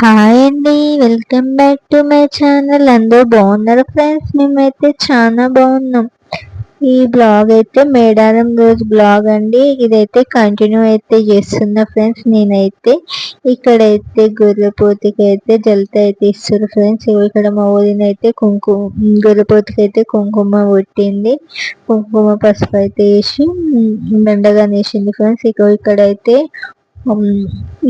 Hi అండి welcome back to my channel. అందరూ బాగున్నారు ఫ్రెండ్స్? మేమైతే చాలా బాగున్నాం. ఈ బ్లాగ్ అయితే మేడారం రోజు బ్లాగ్ అండి. ఇదైతే కంటిన్యూ అయితే చేస్తున్నా ఫ్రెండ్స్ నేనైతే. ఇక్కడైతే గొర్రెపోతికి అయితే జలత అయితే ఇస్తారు ఫ్రెండ్స్. ఇక్కడ మా ఊరినైతే కుంకుమ గొర్రెపోతికి అయితే కుంకుమ కొట్టింది. కుంకుమ పసుపు అయితే వేసి మెండగా నేసింది ఫ్రెండ్స్. ఇక ఇక్కడైతే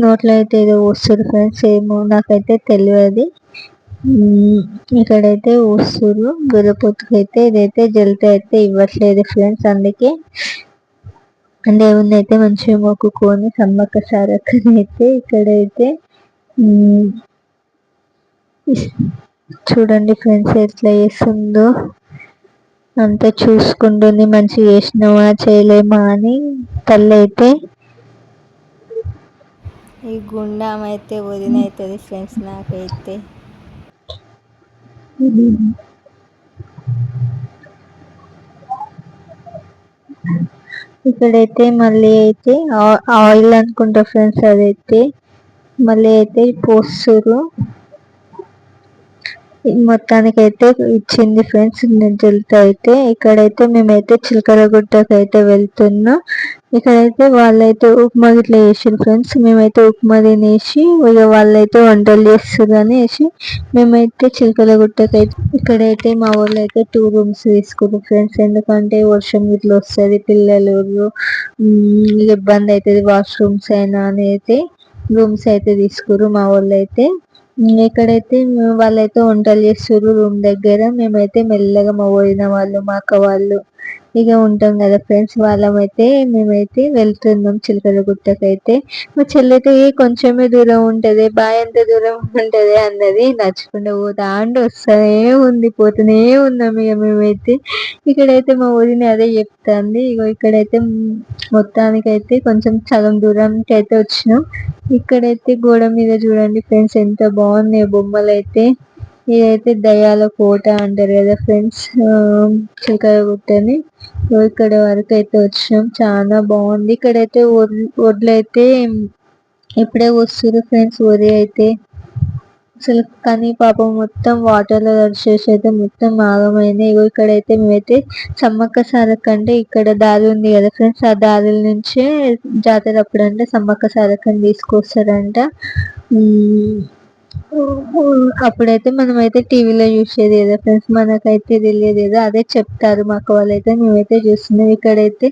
నోట్లో అయితే ఏదో వస్తుంది ఫ్రెండ్స్ ఏమో నాకైతే తెలియదు. ఇక్కడైతే వస్తురు గొర్రెపోతుకి అయితే ఇదైతే జలత అయితే ఇవ్వట్లేదు ఫ్రెండ్స్ అందుకే. దేవుణ్ణి అయితే మంచిగా మొక్కుకొని సమ్మక్క సారక్కని అయితే ఇక్కడైతే చూడండి ఫ్రెండ్స్ ఎట్లా చేస్తుందో. అంతా చూసుకుంటుంది మంచిగా చేసినామా చేయలేమా అని తల్లి అయితే ఈ గుండం అయితే వదిన అవుతుంది ఫ్రెండ్స్ నాకైతే. ఇక్కడైతే మళ్ళీ అయితే ఆయిల్ అనుకుంటా ఫ్రెండ్స్ అదైతే. మళ్ళీ అయితే పోస్తురు మొత్తానికి అయితే ఇచ్చింది ఫ్రెండ్స్. జల్త అయితే ఇక్కడైతే మేమైతే చిలకలగుట్టకు అయితే వెళ్తున్నాం. ఇక్కడైతే వాళ్ళైతే ఉప్మా గిట్లా చేసారు ఫ్రెండ్స్. మేమైతే ఉప్మా తినేసి ఇక వాళ్ళైతే వంటలు చేస్తారు అనేసి మేమైతే చిలకల గుట్టకైతే ఇక్కడైతే మా వాళ్ళు అయితే టూ రూమ్స్ తీసుకున్నారు ఫ్రెండ్స్. ఎందుకంటే వర్షం గిట్లా వస్తుంది పిల్లలు ఇబ్బంది అవుతుంది వాష్రూమ్స్ అయినా అని అయితే రూమ్స్ అయితే తీసుకురు మా వాళ్ళు అయితే ఇక్కడైతే వాళ్ళైతే వంటలు చేస్తారు రూమ్ దగ్గర. మేమైతే మెల్లగా మా వదిన వాళ్ళు మా అక్క వాళ్ళు ఇక ఉంటాం కదా ఫ్రెండ్స్. వాళ్ళమైతే మేమైతే వెళ్తున్నాం చిలకల గుట్టకైతే. మా చెల్లైతే కొంచెమే దూరం ఉంటుంది బాయ్ ఎంత దూరం ఉంటుంది అన్నది నడుచుకుంటూ పోతా. అండ్ వస్తూనే ఉంది పోతూనే ఉన్నాం ఇక మేమైతే. ఇక్కడైతే మా ఊరిని అదే చెప్తాంది. ఇక ఇక్కడైతే మొత్తానికైతే కొంచెం సగం దూరానికి అయితే వచ్చినాం. ఇక్కడైతే గోడ మీద చూడండి ఫ్రెండ్స్ ఎంత బాగున్నాయి బొమ్మలు అయితే ఇదైతే దయాల కోట అంటారు కదా ఫ్రెండ్స్ చిలకలగుట్టని ఇక్కడ వరకు అయితే వచ్చినాం చాలా బాగుంది. ఇక్కడైతే వడ్లు అయితే ఇప్పుడే వస్తున్నారు ఫ్రెండ్స్ వరి అయితే. అసలు కానీ పాపం మొత్తం వాటర్లో తడిచేసి అయితే మొత్తం ఆగమైంది. ఇగో ఇక్కడైతే మేమైతే సమ్మక్క సారక్క అంటే ఇక్కడ దారి ఉంది కదా ఫ్రెండ్స్ ఆ దారిల నుంచే జాతర అప్పుడు అంటే సమ్మక్క సారక్కని తీసుకొస్తారంట అప్పుడైతే మనం అయితే టీవీలో చూసేది కదా ఫ్రెండ్స్ మనకైతే తెలియదు కదా అదే చెప్తారు మాకు వాళ్ళైతే మేమైతే చూస్తున్నాం. ఇక్కడైతే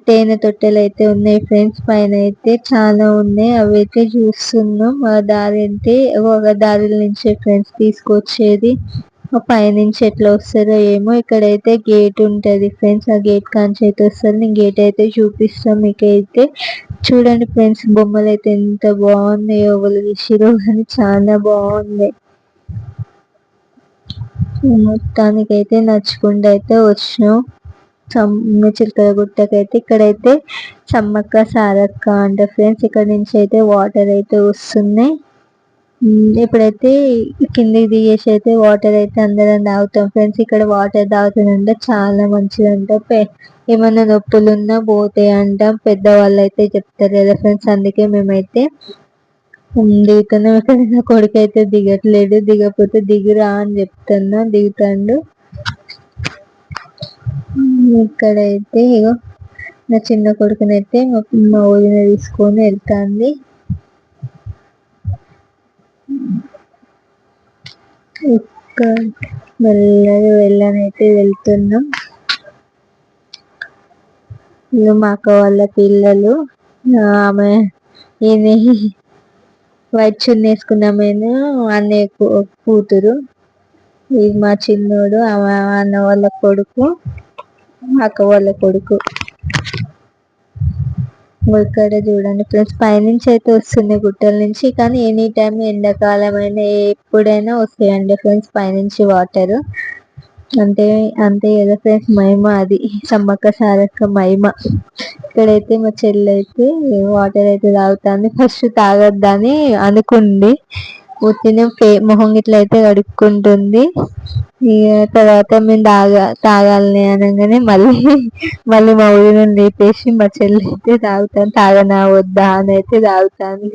తేనె తొట్టెలు అయితే ఉన్నాయి ఫ్రెండ్స్ పైన అయితే చాలా ఉన్నాయి. అవి అయితే చూస్తున్నాం. ఆ దారి అయితే ఒక దారి నుంచే ఫ్రెండ్స్ తీసుకొచ్చేది. పైనుంచి ఎట్లా వస్తారో ఏమో. ఇక్కడైతే గేట్ ఉంటది ఫ్రెండ్స్ ఆ గేట్ కాంచి అయితే వస్తారు. నేను గేట్ అయితే చూపిస్తాం మీకైతే. చూడండి ఫ్రెండ్స్ బొమ్మలు అయితే ఎంత బాగున్నాయో. ఎవరు గీసిరో కానీ చాలా బాగుంది మొత్తానికి అయితే అయితే వచ్చినాం. చిలకల గుట్టకైతే ఇక్కడైతే సమ్మక్క సారక్క అంటే ఫ్రెండ్స్ ఇక్కడ నుంచి అయితే వాటర్ అయితే వస్తున్నాయి. ఇప్పుడైతే కిందికి దిగేసి అయితే వాటర్ అయితే అందరం తాగుతాం. ఫ్రెండ్స్ ఇక్కడ వాటర్ తాగుతుందంటే చాలా మంచిదంట. ఏమైనా నొప్పులు ఉన్నా పోతాయి అంటాం. పెద్దవాళ్ళు అయితే చెప్తారు కదా ఫ్రెండ్స్ అందుకే మేమైతే దిగుతున్నాం. ఇక్కడ నా కొడుకు అయితే దిగట్లేదు దిగకపోతే దిగురా అని చెప్తున్నా. దిగుతాడు. ఇక్కడైతే ఇగో నా చిన్న కొడుకునైతే మా ఊరిన తీసుకొని వెళ్తాంది. ఇక్కడ మెల్లగా వెళ్ళనైతే వెళ్తున్నాం. ఇక మా అక్క వాళ్ళ పిల్లలు ఆమె ఈయన వైట్ చున్నీ వేసుకున్నామేను అన్నయ్య కూతురు. ఇది మా చిన్నోడు అన్న వాళ్ళ కొడుకు. అక్క వాళ్ళ కొడుకు. ఇక్కడ చూడండి ప్లస్ పైనుంచి అయితే వస్తుంది గుట్టల నుంచి కానీ ఎనీ టైం ఎండాకాలం అయినా ఎప్పుడైనా వస్తాయండి ఫ్రెండ్స్ పైనుంచి వాటర్. అంటే అంతే కదా ఫ్రెండ్స్ మహిమ అది. సమ్మక్క సారక్క మహిమ. ఇక్కడైతే మా చెల్లి అయితే వాటర్ అయితే తాగుతుంది ఫస్ట్ తాగొద్దని అనుకుంది. ఉత్తిన మొహం ఇట్లా అయితే కడుక్కుంటుంది. ఇక తర్వాత మేము తాగా తాగాలని అనగానే మళ్ళీ మళ్ళీ మా ఊరిని లేపేసి మా చెల్లి అయితే తాగుతాను తాగనా వద్దా అని అయితే తాగుతాను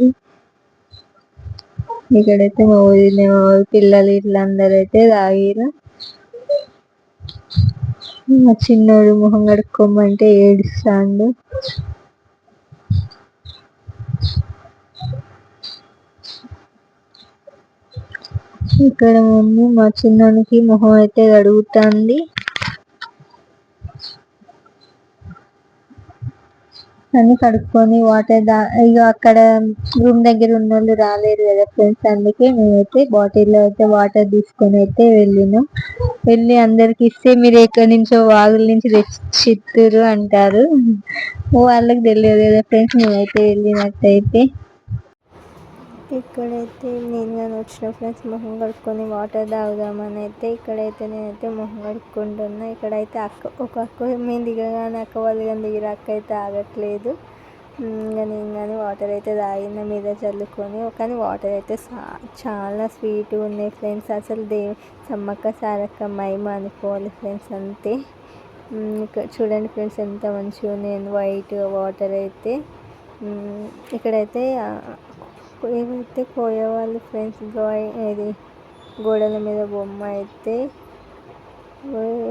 ఇక్కడైతే మా వదిన మా పిల్లలు ఇట్లా అందరూ అయితే తాగిరు మా చిన్నోడు మొహం కడుక్కోమంటే ఏడుస్తాండు. ఇక్కడ మమ్మీ మా చిన్నోనికి మొహం అయితే కడుగుతుంది అని కడుక్కొని వాటర్ దా ఇక అక్కడ రూమ్ దగ్గర ఉన్న వాళ్ళు రాలేరు కదా ఫ్రెండ్స్. అందుకే మేమైతే బాటిల్లో అయితే వాటర్ తీసుకొని అయితే వెళ్ళినాం. వెళ్ళి అందరికి ఇస్తే మీరు ఎక్కడి నుంచో వాగుల నుంచి తెచ్చిత్తురు అంటారు. వాళ్ళకి తెలియదు కదా ఫ్రెండ్స్ మేమైతే వెళ్ళినట్టయితే. ఇక్కడైతే నేను కానీ వచ్చిన ఫ్రెండ్స్ మొహం కడుక్కొని వాటర్ తాగుదామని అయితే ఇక్కడైతే నేనైతే మొహం కడుక్కుంటున్నా. ఇక్కడైతే అక్క ఒక అక్క మేము దిగగానే అక్క వాళ్ళు కానీ దిగిన అక్క అయితే ఆగట్లేదు. ఇంకా నేను కానీ వాటర్ అయితే తాగిన మీద చల్లుకొని. కానీ వాటర్ అయితే చాలా స్వీట్గా ఉన్నాయి ఫ్రెండ్స్ అసలు దే సమ్మక్క సారక్క మైమ అనుకోవాలి ఫ్రెండ్స్ అంతే. ఇక్కడ చూడండి ఫ్రెండ్స్ ఎంత మంచిగా ఉన్నాయి. వైట్ వాటర్ అయితే. ఇక్కడైతే ఏమైతే కోయేవాళ్ళు ఫ్రెండ్స్ డ్రాయింగ్ ఇది గోడల మీద బొమ్మ అయితే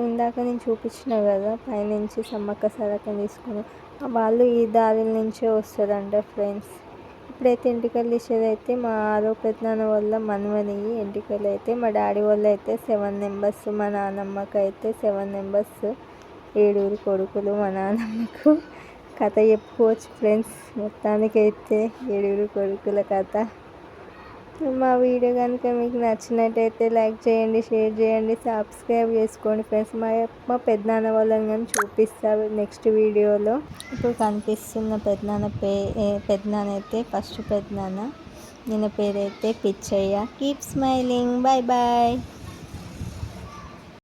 ఇందాక నేను చూపించిన కదా పైనుంచి సమ్మక్క సారక్కని తీసుకుని వాళ్ళు ఈ దారి నుంచే వస్తారంట ఫ్రెండ్స్ ఇప్పుడైతే ఎంటికలు తీసేది అయితే మా ఆరో పెద్దనాన్న వల్ల మనవని ఎంటికలు అయితే మా డాడీ వల్ల అయితే సెవెన్ మెంబర్స్ మా నాన్నమ్మకి అయితే సెవెన్ మెంబర్స్ ఏడుగురు కొడుకులు మా నాన్నమ్మకు కథ చెప్పుకోవచ్చు ఫ్రెండ్స్. మొత్తానికైతే ఏడుగురు కొడుకుల కథ. మా వీడియో కనుక మీకు నచ్చినట్టయితే లైక్ చేయండి షేర్ చేయండి సబ్స్క్రైబ్ చేసుకోండి ఫ్రెండ్స్. మా మా పెద్దనాన్న వాళ్ళని కానీ చూపిస్తారు నెక్స్ట్ వీడియోలో. ఇప్పుడు కనిపిస్తున్న పెద్దనాన్న పే పెద్దనాన్న అయితే ఫస్ట్ పెద్దనాన్న. నేను పేరైతే Pichaiah. Keep smiling bye bye